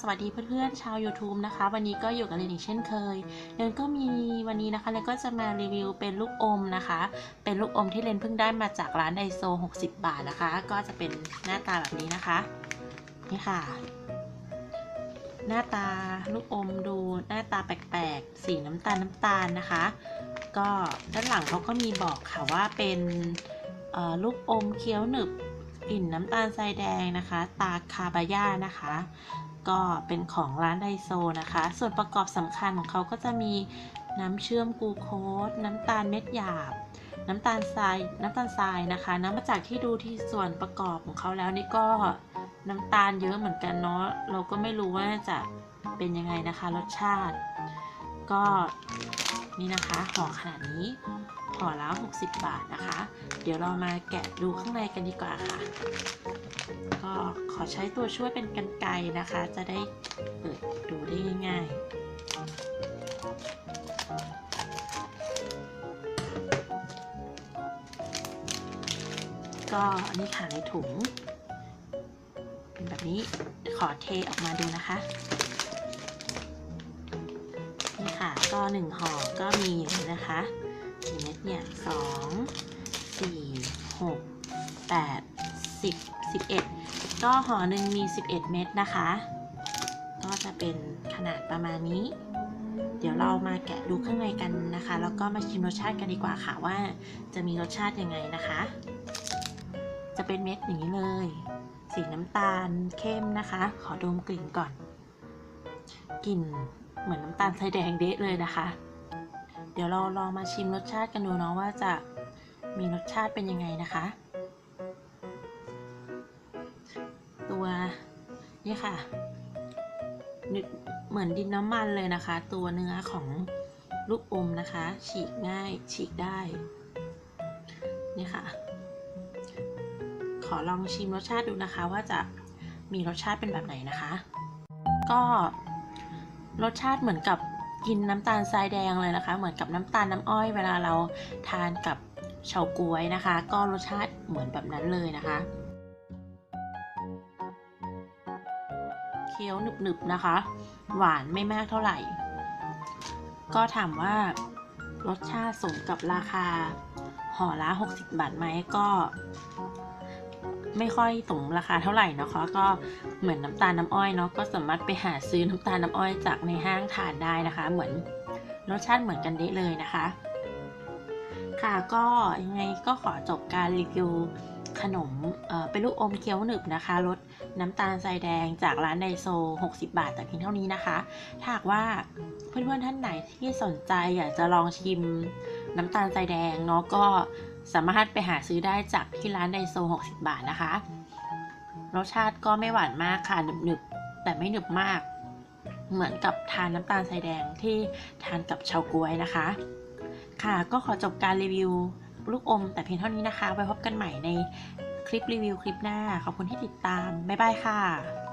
สวัสดีเพื่อนๆชาว YouTube นะคะ วันนี้ก็อยู่กับเรนอีกเช่นเคยเรนก็มีวันนี้นะคะเรนก็จะมารีวิวเป็นลูกอมนะคะ เป็นลูกอมที่เรนเพิ่งได้มาจากร้านไดโซ 60 บาทนะคะ ก็จะเป็นหน้าตาแบบนี้นะคะ นี่ค่ะ หน้าตาลูกอมดูหน้าตาแปลกๆ สีน้ำตาลน้ำตาลนะคะ ก็ด้านหลังเขาก็มีบอกค่ะว่าเป็นลูกอมเคี้ยวหนึบกลิ่นน้ำตาลทรายแดงนะคะ ตาคาบาย่านะคะ ก็เป็นของร้านไดโซนะคะ ส่วนประกอบสำคัญของเขาก็จะมีน้ำเชื่อมกูโคสน้ำตาลเม็ดหยาบ น้ำตาลทราย น้ำตาลทรายนะคะน้ำมาจากที่ดูที่ส่วนประกอบของเขาแล้วนี่ก็น้ำตาลเยอะเหมือนกันเนาะเราก็ไม่รู้ว่าจะเป็นยังไงนะคะ รสชาติ ก็ นี่นะคะห่อขนาดนี้ห่อแล้ว 60 บาทนะคะ เดี๋ยวเรามาแกะดูข้างในกันดีกว่าค่ะ ก็ขอใช้ตัวช่วยเป็นกันไกรนะคะ จะได้เปิดดูได้ง่ายๆ ก็อันนี้ค่ะในถุง เป็นแบบนี้ขอเทออกมาดูนะคะ ก็หนึ่งห่อก็มีอย่างนี้นะคะกี่เม็ดเนี่ยสองสี่หกแปดสิบสิบเอ็ดก็ห่อหนึ่งมีสิบเอ็ดเม็ดนะคะ ก็จะเป็นขนาดประมาณนี้ เดี๋ยวเรามาแกะดูข้างในกันนะคะ แล้วก็มาชิมรสชาติกันดีกว่าค่ะว่าจะมีรสชาติยังไงนะคะ จะเป็นเม็ดอย่างนี้เลย สีน้ำตาลเข้มนะคะ ขอดมกลิ่นก่อนกลิ่น เหมือนน้ำตาลทรายแดงเดะเลยนะคะ เดี๋ยวเราลองมาชิมรสชาติกันดูเนาะว่าจะมีรสชาติเป็นยังไงนะคะ ตัวนี่ค่ะเหมือนดินน้ำมันเลยนะคะ ตัวเนื้อของลูกอมนะคะ ฉีกง่ายฉีกได้ นี่ค่ะ ขอลองชิมรสชาติดูนะคะ ว่าจะมีรสชาติเป็นแบบไหนนะคะ ก็ รสชาติเหมือนกับกินน้ำตาลทรายแดงเลยนะคะ เหมือนกับน้ำตาลน้ำอ้อยเวลาเราทานกับเฉาก๊วยนะคะ ก็รสชาติเหมือนแบบนั้นเลยนะคะเคี้ยวหนึบๆนะคะ หวานไม่มากเท่าไหร่ ก็ถามว่ารสชาติสมกับราคาห่อละ 60 บาทไหมก็ ไม่ค่อยสมราคาเท่าไหร่นะคะก็เหมือนน้ำตาลน้ำอ้อยเนาะก็สามารถไปหาซื้อน้ำตาลน้ำอ้อยจากในห้างทานได้นะคะ เหมือนรสชาติเหมือนกันได้เลยนะคะ ค่ะก็ยังไงก็ขอจบการรีวิวขนมเป็นลูกอมเคี้ยวหนึบนะคะรสน้ำตาลทรายแดงจากร้านไดโซ 60 บาทแต่เพียงเท่านี้นะคะถ้าหากว่าเพื่อนๆท่านไหนที่สนใจอยากจะลองชิมน้ำตาลทรายแดงเนาะก็ สามารถไปหาซื้อได้จากที่ร้านไดโซ 60 บาทนะคะ รสชาติก็ไม่หวานมากค่ะหนึบๆ แต่ไม่หนึบมาก เหมือนกับทานน้ำตาลทรายแดงที่ทานกับเฉาก๊วยนะคะ ค่ะก็ขอจบการรีวิวลูกอมแต่เพียงเท่านี้นะคะ ไว้พบกันใหม่ในคลิปรีวิวคลิปหน้า ขอบคุณที่ติดตาม บ๊ายบายค่ะ